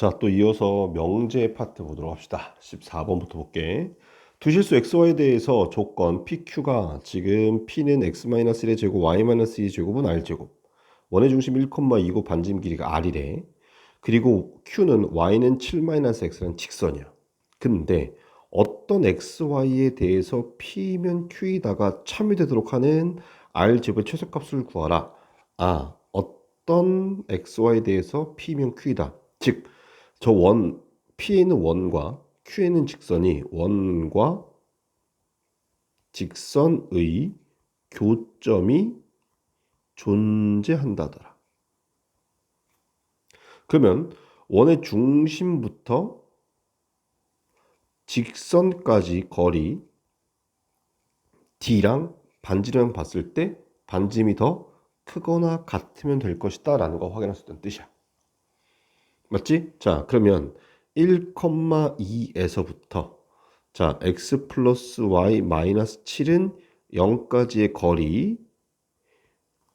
자, 또 이어서 명제 파트 보도록 합시다. 14번부터 볼게. 두실수 xy에 대해서 조건 pq가 지금 p는 x-1의 제곱, y-2의 제곱은 r제곱. 원의 중심 1,2고 반짐 길이가 r이래. 그리고 q는 y는 7-x라는 직선이야. 근데 어떤 xy에 대해서 p면 q에다가 참여되도록 하는 r제곱의 최소값을 구하라. 아, 어떤 xy에 대해서 p면 q이다. 즉, 저 원, P에는 원과 Q에는 직선이 원과 직선의 교점이 존재한다더라. 그러면 원의 중심부터 직선까지 거리 D랑 반지름 봤을 때 반짐이 더 크거나 같으면 될 것이다 라는 거 확인할 수 있다는 뜻이야. 맞지? 자, 그러면 1,2에서부터 자, x 플러스 y 마이너스 7은 0까지의 거리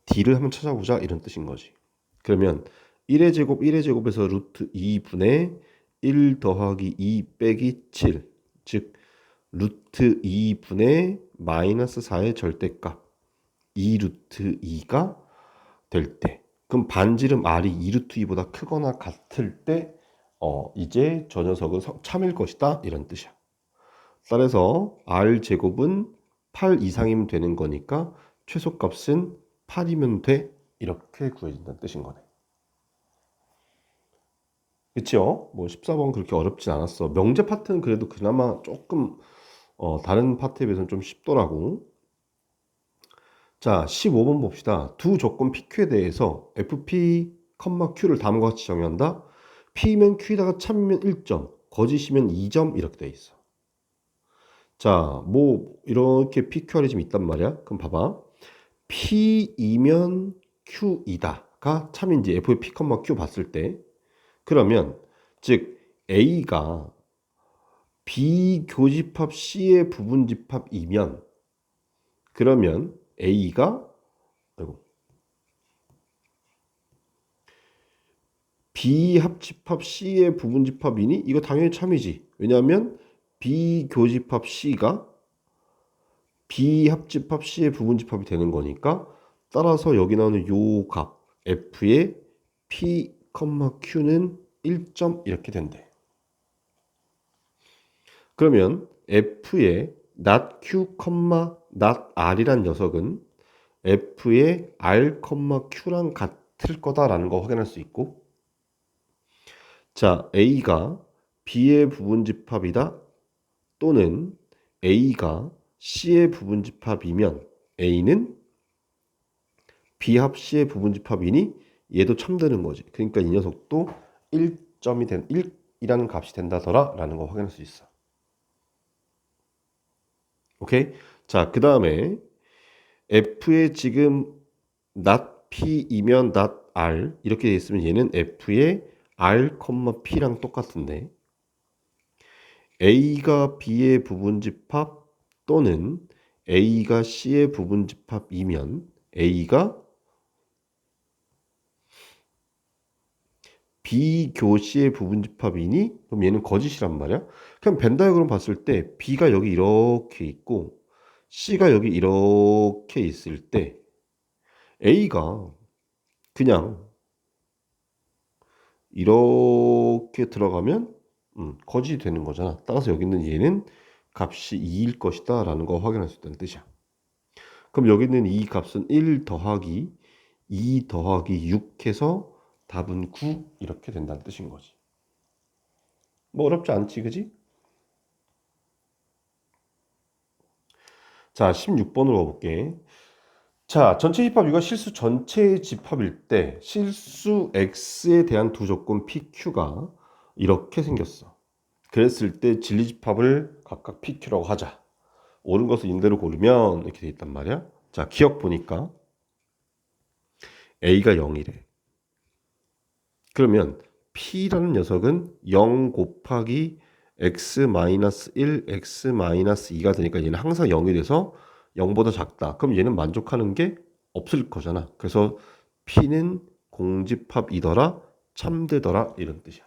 d를 한번 찾아보자 이런 뜻인 거지. 그러면 1의 제곱 1의 제곱에서 루트 2분의 1 더하기 2 빼기 7, 즉 루트 2분의 마이너스 4의 절대값 2 루트 2가 될 때. 그럼 반지름 r이 2루트 2보다 크거나 같을 때 어, 이제 저 녀석은 참일 것이다 이런 뜻이야. 따라서 r 제곱은 8 이상이면 되는 거니까 최소값은 8이면 돼 이렇게 구해진다는 뜻인 거네. 그치요? 뭐 14번 그렇게 어렵진 않았어. 명제 파트는 그래도 그나마 조금 어, 다른 파트에 비해서는 좀 쉽더라고. 자, 15번 봅시다. 두 조건 PQ에 대해서 FP, Q를 다음과 같이 정의한다. P면 Q에다가 참이면 1점, 거짓이면 2점 이렇게 돼 있어. 자, 뭐 이렇게 PQR이 좀 있단 말이야. 그럼 봐봐. P이면 Q이다가 참인지 FP, Q 봤을 때 그러면 즉 A가 B 교집합 C의 부분집합이면 그러면 A가 아이고, B 합집합 C의 부분 집합이니 이거 당연히 참이지. 왜냐하면 B 교집합 C가 B 합집합 C의 부분 집합이 되는 거니까 따라서 여기 나오는 요 값 F의 P, Q는 1점 이렇게 된대. 그러면 F의 not Q, not R이란 녀석은 F의 R, Q랑 같을 거다라는 거 확인할 수 있고 자, A가 B의 부분 집합이다 또는 A가 C의 부분 집합이면 A는 B 합 C의 부분 집합이니 얘도 참되는 거지. 그러니까 이 녀석도 1점이 된 1이라는 값이 된다더라 라는 거 확인할 수 있어. 오케이? 자, 그 다음에 F의 지금 not P이면 not R 이렇게 돼 있으면 얘는 F의 R, P랑 똑같은데 A가 B의 부분집합 또는 A가 C의 부분집합이면 A가 B교시의 부분집합이니 그럼 얘는 거짓이란 말이야. 그냥 벤 다이그램 봤을 때 B가 여기 이렇게 있고 C가 여기 이렇게 있을 때 A가 그냥 이렇게 들어가면 음, 거짓이 되는 거잖아. 따라서 여기 있는 얘는 값이 2일 것이다 라는 거 확인할 수 있다는 뜻이야. 그럼 여기 있는 이 값은 1 더하기 2 더하기 6 해서 답은 9 이렇게 된다는 뜻인 거지. 뭐 어렵지 않지, 그지? 자, 16번으로 가볼게. 자, 전체 집합 이가 실수 전체의 집합일 때 실수 x에 대한 두 조건 pq가 이렇게 생겼어. 그랬을 때 진리 집합을 각각 pq라고 하자. 옳은 것을 임대로 고르면 이렇게 돼 있단 말이야. 자, 기억 보니까 a가 0이래. 그러면 P라는 녀석은 0 곱하기 x-1, x-2가 되니까 얘는 항상 0이 돼서 0보다 작다. 그럼 얘는 만족하는 게 없을 거잖아. 그래서 P는 공집합이더라, 참되더라 이런 뜻이야.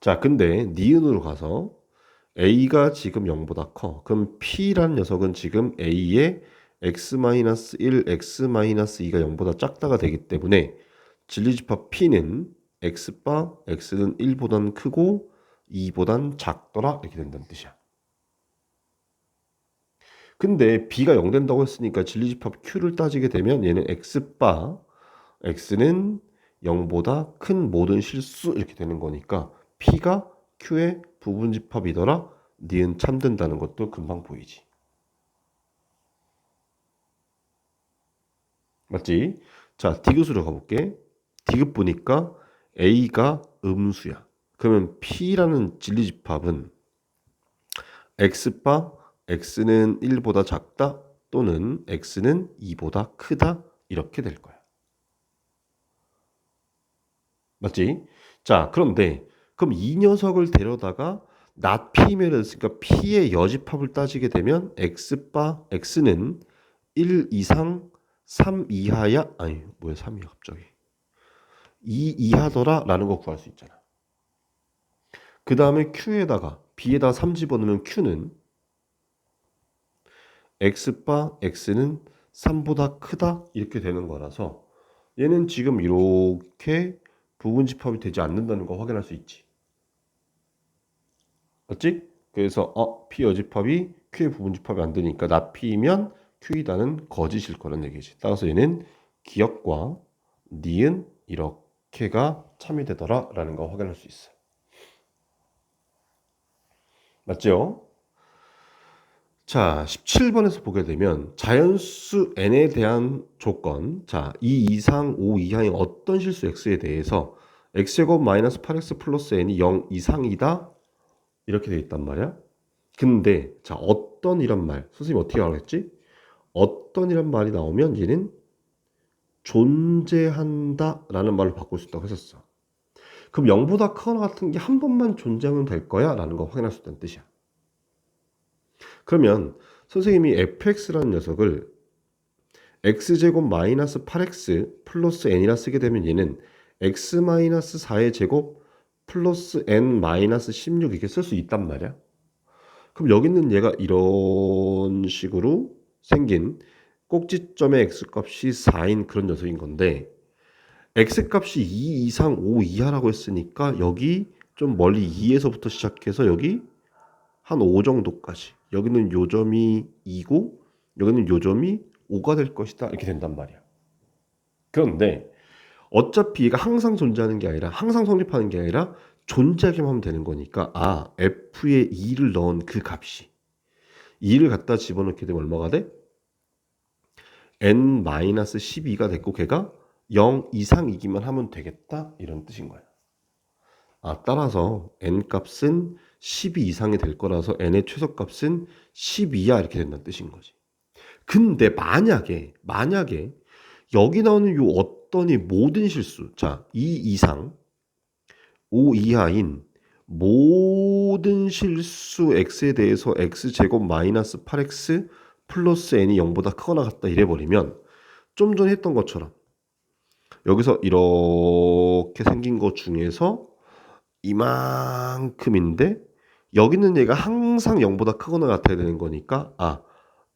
자, 근데 니은으로 가서 a가 지금 0보다 커. 그럼 p라는 녀석은 지금 a의 x-1, x-2가 0보다 작다가 되기 때문에 진리집합 p는 x바 x는 1보단 크고 2보단 작더라 이렇게 된다는 뜻이야. 근데 b가 0 된다고 했으니까 진리집합 q를 따지게 되면 얘는 x바 x는 0보다 큰 모든 실수 이렇게 되는 거니까 p가 q의 부분집합이더라 니은 참된다는 것도 금방 보이지. 맞지? 자, 디귿으로 가볼게. 디귿 보니까 A가 음수야. 그러면 P라는 진리 집합은 X바 X는 1보다 작다 또는 X는 2보다 크다 이렇게 될 거야. 맞지? 자, 그런데 그럼 이 녀석을 데려다가 not P면 그러니까 P의 여집합을 따지게 되면 X바 X는 1 이상 3 이하야? 아니, 뭐야 3이야 갑자기. 2 이하더라 라는 거 구할 수 있잖아. 그 다음에 Q에다가 B에다 3 집어넣으면 Q는 X바 X는 3보다 크다 이렇게 되는 거라서 얘는 지금 이렇게 부분 집합이 되지 않는다는 거 확인할 수 있지. 맞지? 그래서 어, P 여집합이 Q의 부분 집합이 안 되니까 나 P이면 Q이다는 거짓일 거란 얘기지. 따라서 얘는 기역과 니은 이렇게 가 참이 되더라 라는 거 확인할 수 있어. 맞죠? 자, 17번에서 보게 되면 자연수 n에 대한 조건, 자, 2 이상 5 이하의 어떤 실수 x에 대해서 x제곱 마이너스 8x 플러스 n이 0 이상이다 이렇게 돼 있단 말이야. 근데 자, 어떤 이란 말, 선생님 어떻게 알았지? 어떤 이란 말이 나오면 얘는 존재한다 라는 말로 바꿀 수 있다고 했었어. 그럼 0보다 크거나 같은 게 한 번만 존재하면 될 거야 라는 거 확인할 수 있다는 뜻이야. 그러면 선생님이 fx라는 녀석을 x제곱 마이너스 8x 플러스 n이라 쓰게 되면 얘는 x 마이너스 4의 제곱 플러스 n 마이너스 16 이렇게 쓸 수 있단 말이야. 그럼 여기 있는 얘가 이런 식으로 생긴 꼭지점의 x값이 4인 그런 녀석인 건데 x값이 2 이상 5 이하라고 했으니까 여기 좀 멀리 2에서부터 시작해서 여기 한 5 정도까지 여기는 요점이 2고 여기는 요점이 5가 될 것이다 이렇게 된단 말이야. 그런데 어차피 얘가 항상 존재하는 게 아니라 항상 성립하는 게 아니라 존재하기만 하면 되는 거니까 아 f에 2를 넣은 그 값이 2를 갖다 집어넣게 되면 얼마가 돼? N-12가 됐고 걔가 0 이상이기만 하면 되겠다 이런 뜻인 거야. 아 따라서 n 값은 12 이상이 될 거라서 n의 최소값은 12야 이렇게 된다는 뜻인 거지. 근데 만약에 만약에 여기 나오는 요 어떤 이 모든 실수 자 2 이상 5 이하인 모든 실수 x에 대해서 x제곱 마이너스 8x 플러스 n이 0보다 크거나 같다 이래버리면 좀 전에 했던 것처럼 여기서 이렇게 생긴 것 중에서 이만큼인데 여기는 얘가 항상 0보다 크거나 같아야 되는 거니까 아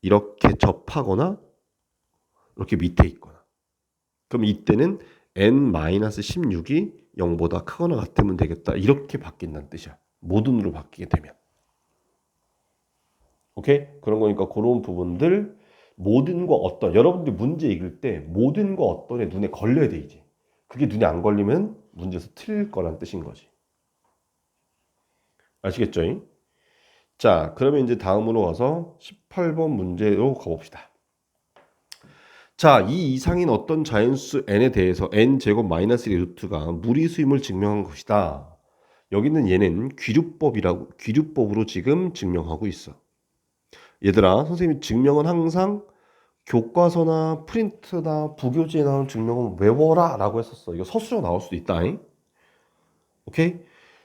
이렇게 접하거나 이렇게 밑에 있거나. 그럼 이때는 n-16이 0보다 크거나 같으면 되겠다. 이렇게 바뀐다는 뜻이야. 모든으로 바뀌게 되면 오케이? 그런 거니까 그런 부분들 모든과 어떤 여러분들이 문제 읽을 때 모든과 어떤에 눈에 걸려야 돼 이제 그게 눈에 안 걸리면 문제에서 틀릴 거란 뜻인 거지 아시겠죠? 자 그러면 이제 다음으로 가서 18번 문제로 가봅시다 자, 이 이상인 어떤 자연수 n에 대해서 n제곱 마이너스 1의 루트가 무리수임을 증명한 것이다. 여기는 얘는 귀류법이라고 귀류법으로 지금 증명하고 있어. 얘들아, 선생님이 증명은 항상 교과서나 프린트나 부교재에 나온 증명은 외워라 라고 했었어. 이거 서술로 나올 수도 있다. 잉? 오케이?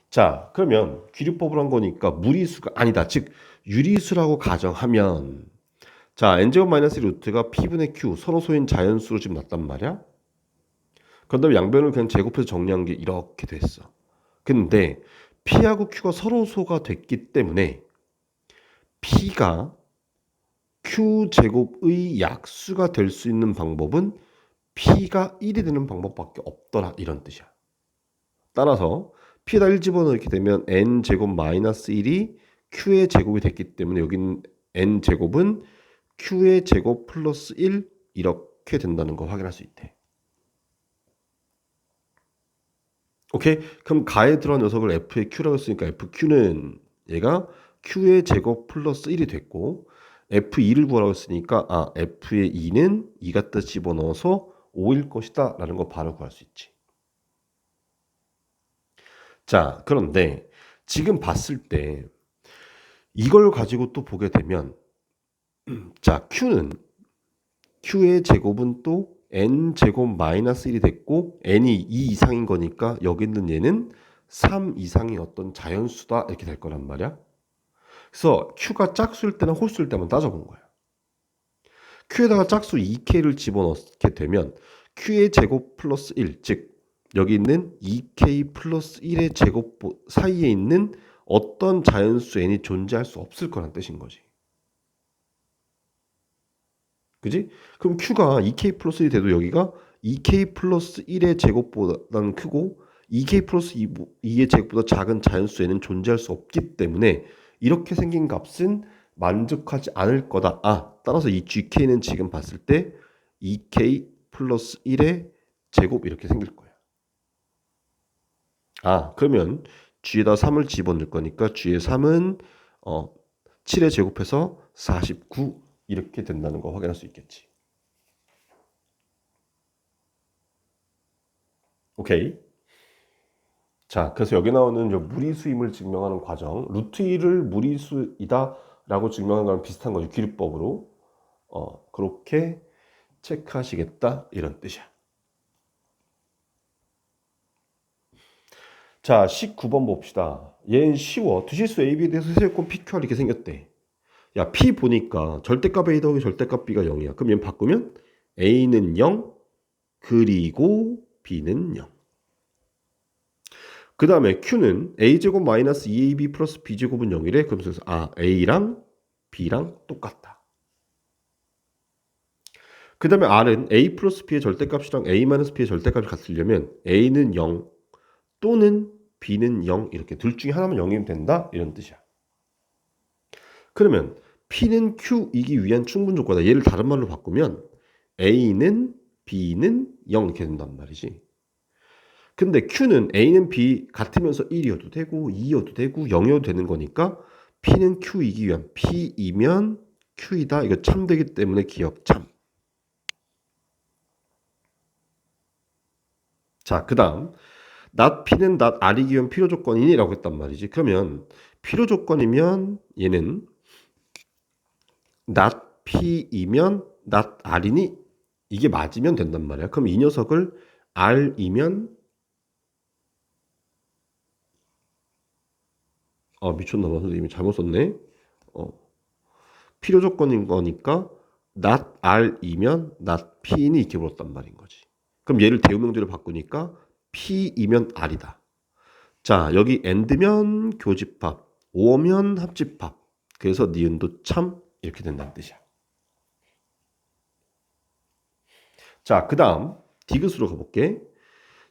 자, 그러면 귀류법으로 한 거니까 무리수가 아니다. 즉, 유리수라고 가정하면 자, n제곱 마이너스 루트가 p분의 q 서로 소인 자연수로 지금 났단 말이야. 그런 다음에 양변을 그냥 제곱해서 정리한 게 이렇게 됐어. 근데 P하고 Q가 서로 소가 됐기 때문에 P가 Q 제곱의 약수가 될 수 있는 방법은 P가 1이 되는 방법밖에 없더라 이런 뜻이야. 따라서 P에다 1 집어넣게 되면 n 제곱 마이너스 1이 Q의 제곱이 됐기 때문에 여기는 n 제곱은 Q의 제곱 플러스 1 이렇게 된다는 거 확인할 수 있대. 오케이? 그럼 가에 들어간 녀석을 f의 q라고 했으니까 fq는 얘가 q의 제곱 플러스 1이 됐고 f2를 구하라고 했으니까 아 f의 2는 2 갖다 집어넣어서 5일 것이다 라는 거 바로 구할 수 있지. 자 그런데 지금 봤을 때 이걸 가지고 또 보게 되면 자 q는 q의 제곱은 또 n 제곱 마이너스 1이 됐고 n이 2 이상인 거니까 여기 있는 얘는 3 이상의 어떤 자연수다 이렇게 될 거란 말이야. 그래서 q가 짝수일 때나 홀수일 때만 따져본 거야. q에다가 짝수 2k를 집어넣게 되면 q의 제곱 플러스 1, 즉 여기 있는 2k 플러스 1의 제곱 사이에 있는 어떤 자연수 n이 존재할 수 없을 거란 뜻인 거지. 그지? 그럼 q가 2k 플러스 1이 돼도 여기가 2k 플러스 1의 제곱보다는 크고 2k 플러스 2, 2의 제곱보다 작은 자연수에는 존재할 수 없기 때문에 이렇게 생긴 값은 만족하지 않을 거다. 아, 따라서 이 gk는 지금 봤을 때 2k 플러스 1의 제곱 이렇게 생길 거야. 아, 그러면 g에다 3을 집어넣을 거니까 g의 3은 어, 7의 제곱해서 49 이렇게 된다는 거 확인할 수 있겠지. 오케이. 자, 그래서 여기 나오는 무리수임을 증명하는 과정, 루트 1을 무리수이다라고 증명하는 거랑 비슷한 거죠. 기류법으로. 어, 그렇게 체크하시겠다 이런 뜻이야. 자, 19번 봅시다. 얘는 쉬워. 두실수 AB에 대해서 세제곱 PQR 이렇게 생겼대. 야, P 보니까 절대값 A 더하기 절대값 B가 0이야. 그럼 얘 바꾸면 A는 0, 그리고 B는 0. 그 다음에 Q는 A제곱 마이너스 2AB 플러스 B제곱은 0이래. 그러면서 아, A랑 B랑 똑같다. 그 다음에 R은 A 플러스 B의 절대값이랑 A 마이너스 B의 절대값이 같으려면 A는 0 또는 B는 0 이렇게 둘 중에 하나만 0이면 된다. 이런 뜻이야. 그러면 P는 Q이기 위한 충분 조건이다. 얘를 다른 말로 바꾸면 A는 B는 0 이렇게 된단 말이지. 근데 Q는 A는 B 같으면서 1이어도 되고 2여도 되고 0이어도 되는 거니까 P는 Q이기 위한 P이면 Q이다. 이거 참 되기 때문에 기억 참. 자, 그 다음 not P는 not R이기 위한 필요 조건이니? 라고 했단 말이지. 그러면 필요 조건이면 얘는 not P이면 not R이니? 이게 맞으면 된단 말이야. 그럼 이 녀석을 R이면 아 미쳤나 봐 선생님이 잘못 썼네. 어. 필요 조건인 거니까 not R이면 not P니 이렇게 불었단 말인 거지. 그럼 얘를 대우명제로 바꾸니까 P이면 R이다. 자 여기 AND면 교집합, OR면 합집합. 그래서 니은도 참 이렇게 된다는 뜻이야. 자, 그 다음 디귿으로 가볼게.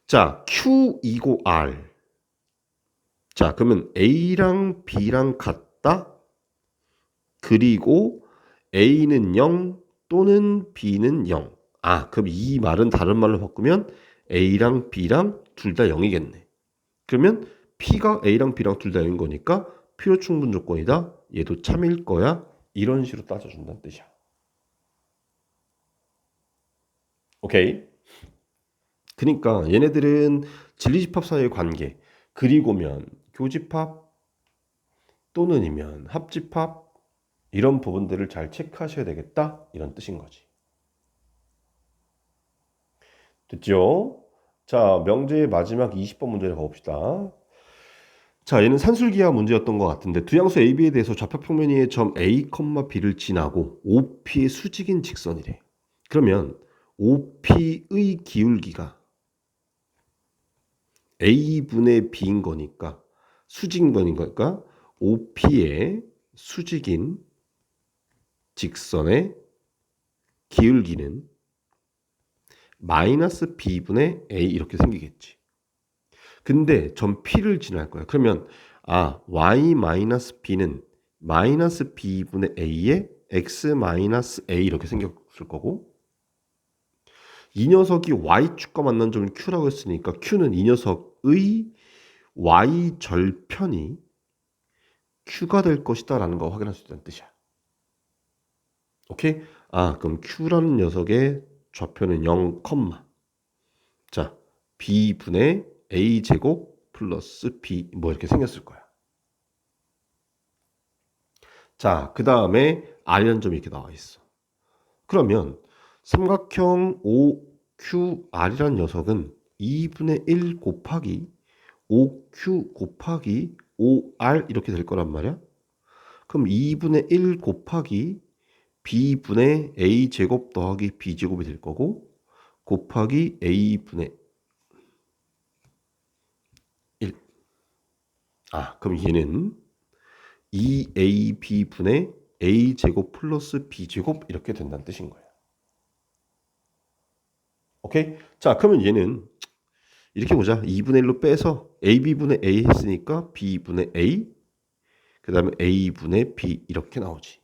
자, Q이고 R. 자, 그러면 A랑 B랑 같다. 그리고 A는 0 또는 B는 0. 아, 그럼 이 말은 다른 말로 바꾸면 A랑 B랑 둘 다 0이겠네. 그러면 P가 A랑 B랑 둘 다 0인 거니까 필요 충분 조건이다. 얘도 참일 거야. 이런 식으로 따져준다는 뜻이야. 오케이. 그러니까 얘네들은 진리집합 사이의 관계 그리고면 교집합 또는이면 합집합 이런 부분들을 잘 체크하셔야 되겠다 이런 뜻인 거지. 됐죠? 자 명제의 마지막 20번 문제를 가봅시다. 자, 얘는 산술기하 문제였던 것 같은데 두 양수 AB에 대해서 좌표 평면의 점 A, B를 지나고 OP의 수직인 직선이래. 그러면 OP의 기울기가 A분의 B인 거니까 수직면인 거니까 OP의 수직인 직선의 기울기는 마이너스 b분의 a 이렇게 생기겠지. 근데 점 P를 지날 거야. 그러면 아 y 마이너스 b는 마이너스 b분의 a에 x 마이너스 a 이렇게 생겼을 거고 이 녀석이 y축과 만난 점을 q라고 했으니까 q는 이 녀석의 y 절편이 q가 될 것이다 라는 거 확인할 수 있다는 뜻이야. 오케이? 아 그럼 q라는 녀석의 좌표는 0, 자 b분의 a 제곱 플러스 b 뭐 이렇게 생겼을 거야. 자, 그 다음에 R이라는 점이 이렇게 나와 있어. 그러면 삼각형 OQR이라는 녀석은 2분의 1 곱하기 5Q 곱하기 5R 이렇게 될 거란 말이야. 그럼 2분의 1 곱하기 B분의 A 제곱 더하기 B 제곱이 될 거고 곱하기 A분의 1. 아, 그럼 얘는 2ab분의 a 제곱 플러스 b 제곱 이렇게 된다는 뜻인 거예요. 오케이? 자, 그러면 얘는 이렇게 보자. 2분의 1로 빼서 ab분의 a 했으니까 b분의 a 그 다음에 a분의 b 이렇게 나오지.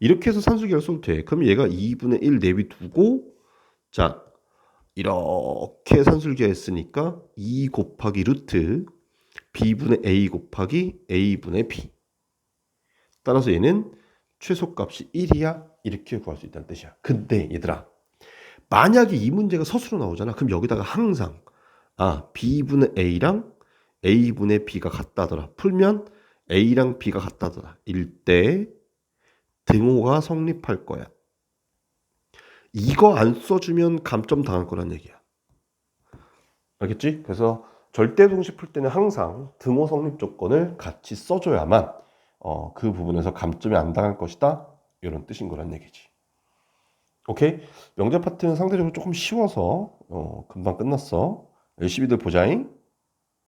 이렇게 해서 산술계를 써도 돼. 그럼 얘가 2분의 1 내비두고 자 이렇게 산술계 했으니까 2 곱하기 루트 b분의 a 곱하기 a분의 b 따라서 얘는 최소값이 1이야 이렇게 구할 수 있다는 뜻이야. 근데 얘들아 만약에 이 문제가 서술로 나오잖아. 그럼 여기다가 항상 아 b분의 a랑 a분의 b가 같다더라. 풀면 a랑 b가 같다더라. 일때 등호가 성립할 거야. 이거 안 써주면 감점 당할 거란 얘기야. 알겠지? 그래서 절대동식 풀 때는 항상 등호 성립 조건을 같이 써줘야만 어, 그 부분에서 감점이 안 당할 것이다. 이런 뜻인 거란 얘기지. 오케이? 명제 파트는 상대적으로 조금 쉬워서 어, 금방 끝났어. 열심히들 보자잉.